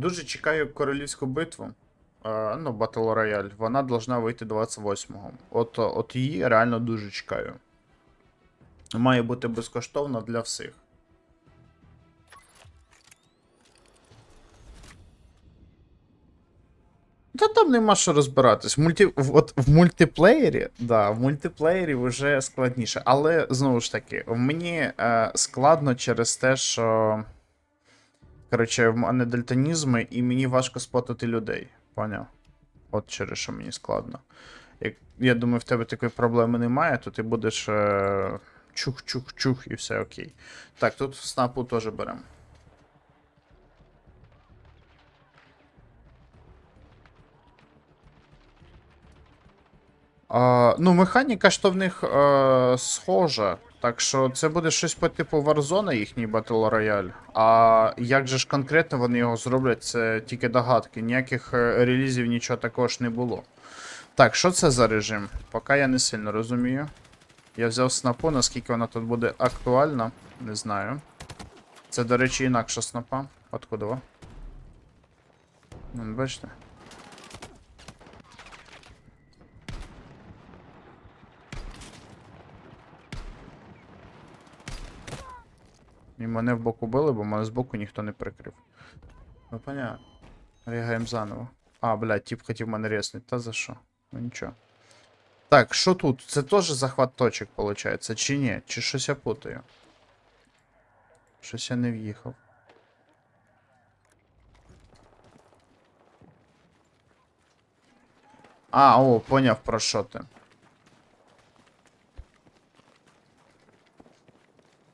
Дуже чекаю королівську битву. Е, ну, Battle Royale. Вона должна вийти 28-го. От, от її реально дуже чекаю. Має бути безкоштовно для всіх. Та там нема що розбиратись. В, мульті... От в мультиплеєрі, да, в мультиплеєрі вже складніше. Але знову ж таки, мені е, складно через те, що. Коротше, в мене дальтонізми, і мені важко спотати людей. Поняв? От через що мені складно. Як, я думаю, в тебе такої проблеми немає, то ти будеш е, чух-чух-чух і все окей. Так, тут снапу теж беремо. А, ну, механіка ж то в них е, схожа. Так що це буде щось по типу Warzone їхній Battle Royale. А як же ж конкретно вони його зроблять, це тільки догадки. Ніяких е, релізів нічого такого ж не було. Так, що це за режим? Поки я не сильно розумію. Я взяв снапу, наскільки вона тут буде актуальна, не знаю. Це, до речі, інакша снапа. Откуда? Ну, бачите? І мене в боку били, бо мене з боку ніхто не прикрив. Ну понятно. Регаємо заново. А, блядь, тип хотів мене резнуть. Та за що? Ну нічого. Так, що тут? Це теж захват точок, виходить, чи ні? Чи щось я путаю? Щось я не в'їхав. А, о, поняв про що ти.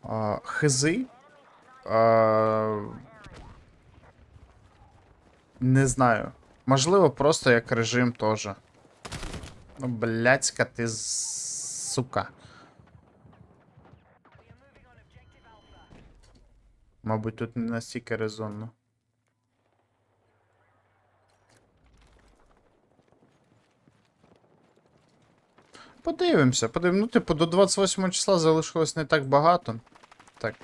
А, хизи. А, не знаю. Можливо, просто як режим теж. Ну, блядська ти сука. Мабуть, тут не настільки резонно. Подивимося, подивимося. Ну, типу, до 28 числа залишилось не так багато. Так.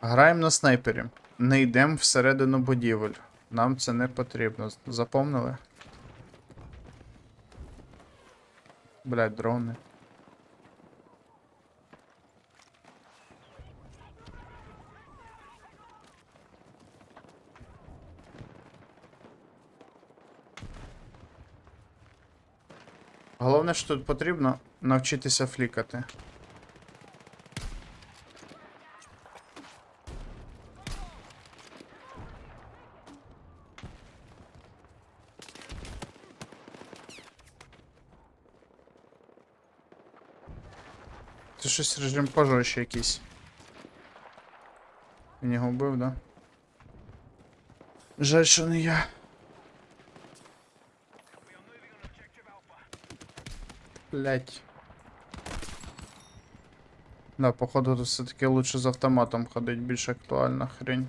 Граємо на снайпері. Не йдемо всередину будівель. Нам це не потрібно. Запомнили? Блять, дрони. Головне, що тут потрібно навчитися флікати. Щось режим пожорстче якийсь. Він його вбив, да? Жаль, що не я. Блять. Да, походу тут все-таки лучше з автоматом ходить, більш актуальна хрень.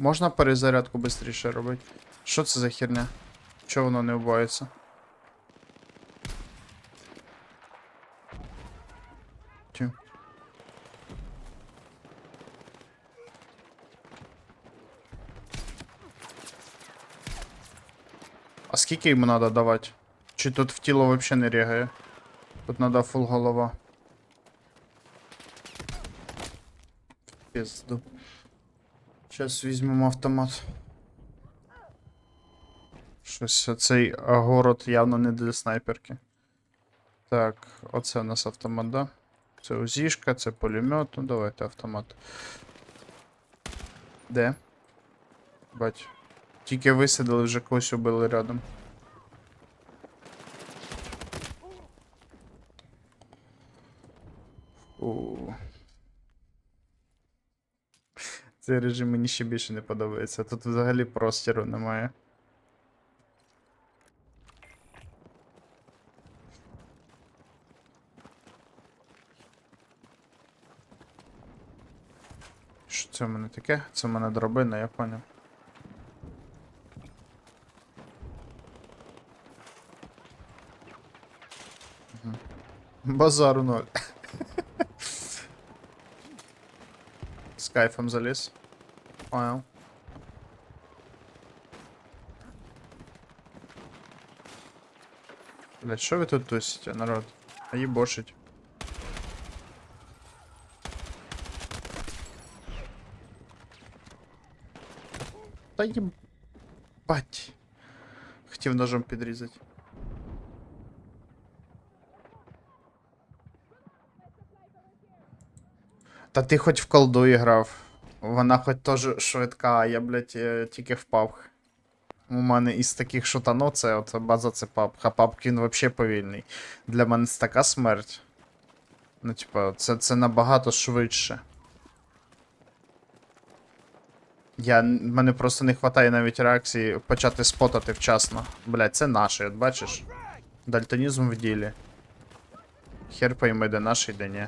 Можна перезарядку швидше робити? Що це за херня? Чого воно не вбивається? Тю. А скільки йому треба давати? Чи тут в тіло взагалі не рігає? Тут треба фул голова. Пізду. Зараз візьмемо автомат. Щось цей город явно не для снайперки. Так, оце у нас автомат, да? Це УЗІшка, це пулемет. Ну давайте автомат. Де? Бать. Тільки висадили, вже когось убили рядом. У. Цей режим мені ще більше не подобається. Тут взагалі простіру немає. Що це в мене таке? Це в мене дробина, я поняв. Базару ноль. З кайфом заліз. Понял. Блять, що ви тут тусите, народ? А їбошить. Та їбать. Хотів ножом підрізати. Та ти хоч в колду і грав. Вона хоч теж швидка, а я, блядь, е, тільки в PUBG. У мене із таких шутано це от база це PUBG, а PUBG він взагалі повільний. Для мене це така смерть. Ну, типа, це, це набагато швидше. Я, мене просто не вистачає навіть реакції почати спотати вчасно. Блядь, це наше, от бачиш? Дальтонізм в ділі. Хер пойме, де наш, де ні.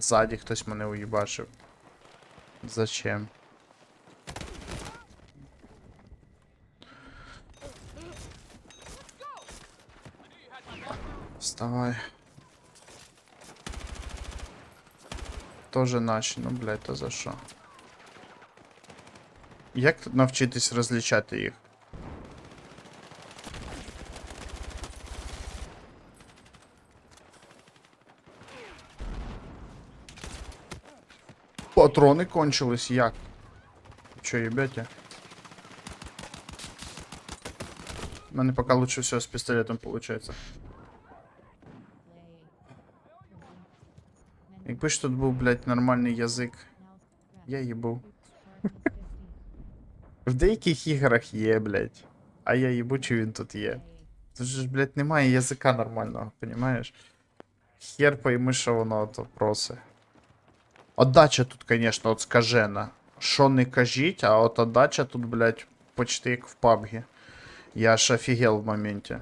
Ззаді хтось мене уїбачив. Зачем? Вставай. Тоже наші, ну блядь, то за що? Як тут навчитись розлічати їх? Патрони кончились, як? Чо, їбете? У мене поки лучше всього з пістолетом виходить. Якби ж тут був, блядь, нормальний язик. Я їбу. В деяких іграх є, блядь. А я їбу, чи він тут є. Тут же ж, блядь, немає язика нормального, понімаєш? Хер пойми, що воно то проси. Отдача тут, конечно, от скажена. Що не кажіть, а от отдача тут, блядь, почти як в PUBG. Я аж офігел в моменті.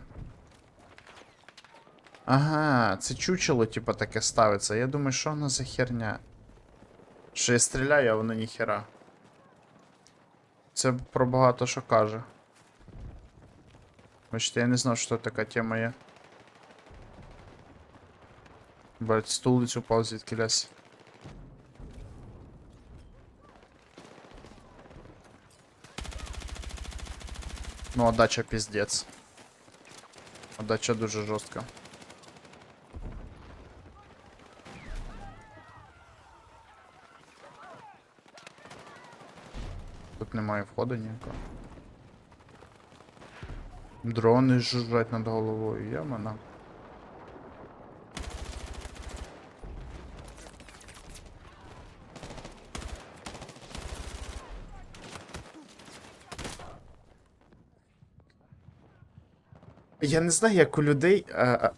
Ага, це чучело, типа, таке ставиться. Я думаю, що воно за херня? Що я стріляю, а воно ніхера. Це про багато що каже. Бачите, я не знав, що така тема є. Блять, стулицю упав звідки лясь. Ну, отдача піздець. Отдача дуже жорстка. Тут немає входу ніякого. Дрони жужжать над головою, ямана. Я не знаю, як у людей. Е,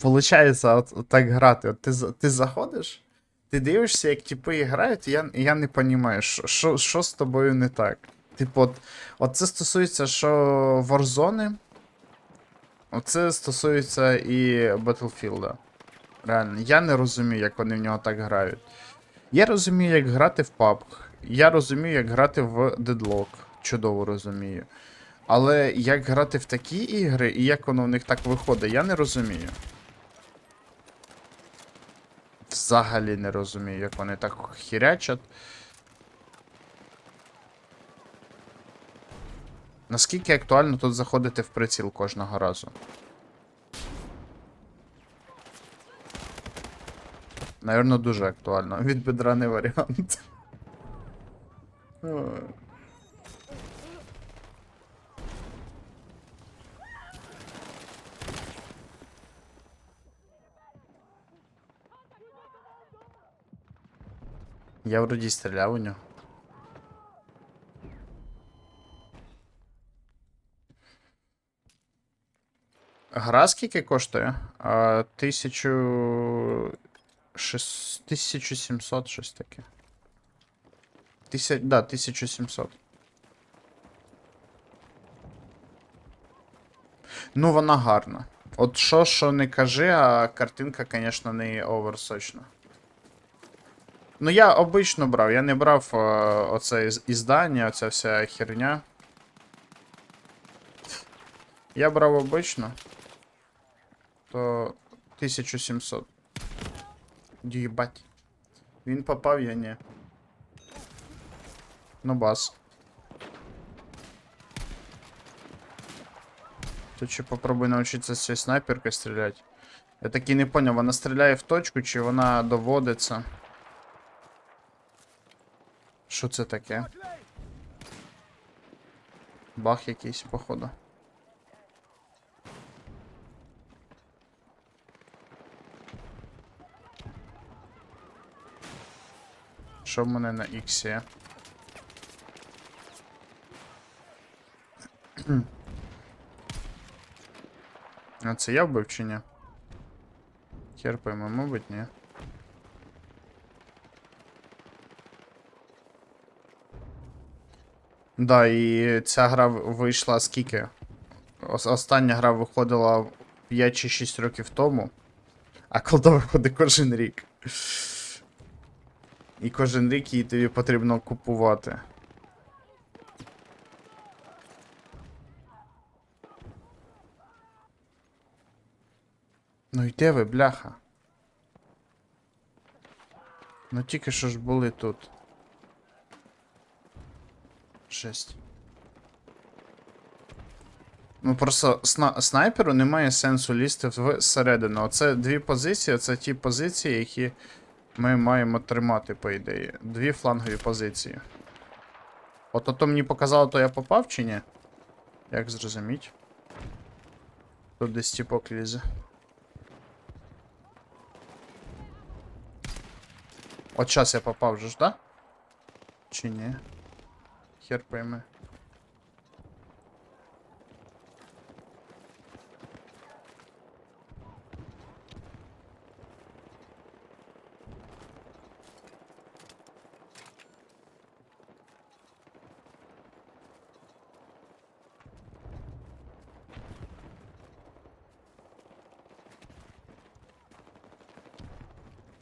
Получається, от, от так грати. От ти, ти заходиш, ти дивишся, як типи грають, і я, я не розумію, що з тобою не так. Типу, от, от це стосується що Warzone, Оце стосується і Battlefield. Реально, я не розумію, як вони в нього так грають. Я розумію, як грати в PUBG. Я розумію, як грати в Deadlock. Чудово розумію. Але як грати в такі ігри і як воно в них так виходить, я не розумію. Взагалі не розумію, як вони так хірячать. Наскільки актуально тут заходити в приціл кожного разу? Наверно, дуже актуально. Від бедра не варіант. Я вроді стріляв у нього. Гра скільки коштує? А, тисячу... 1700 щось таке. Тися... Да, 1700. Ну, вона гарна. От що, що не кажи, а картинка, звісно, не оверсочна. Ну, я обично брав, я не брав е, оце іздання, оця вся херня. Я брав обично. То 1700. Їбать. Він попав, я ні. Ну бас. Тут ще попробуй навчитися з цією снайперкою стріляти. Я таки не поняв, вона стріляє в точку чи вона доводиться. Що це таке? Бах якийсь, походу. Що в мене на є? А це я вбив чи ні? Хер пойми, мабуть, ні. Да, і ця гра вийшла скільки? Остання гра виходила 5 чи 6 років тому. А колда виходить кожен рік. І кожен рік її тобі потрібно купувати. Ну йде ви, бляха. Ну тільки що ж були тут. Жесть. Ну просто сна снайперу немає сенсу лізти всередину. Оце дві позиції, це ті позиції, які ми маємо тримати, по ідеї. Дві флангові позиції. От ото мені показало, то я попав чи ні? Як зрозуміть? Тут десь тіпок лізе. От час я попав же ж, да? Чи ні? Хер пойми.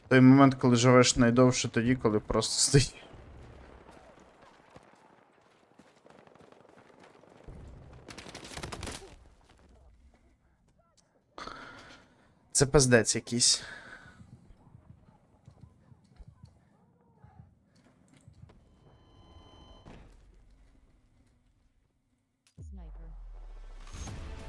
Той момент, коли живеш найдовше тоді, коли просто стоїш. Це пиздець якийсь.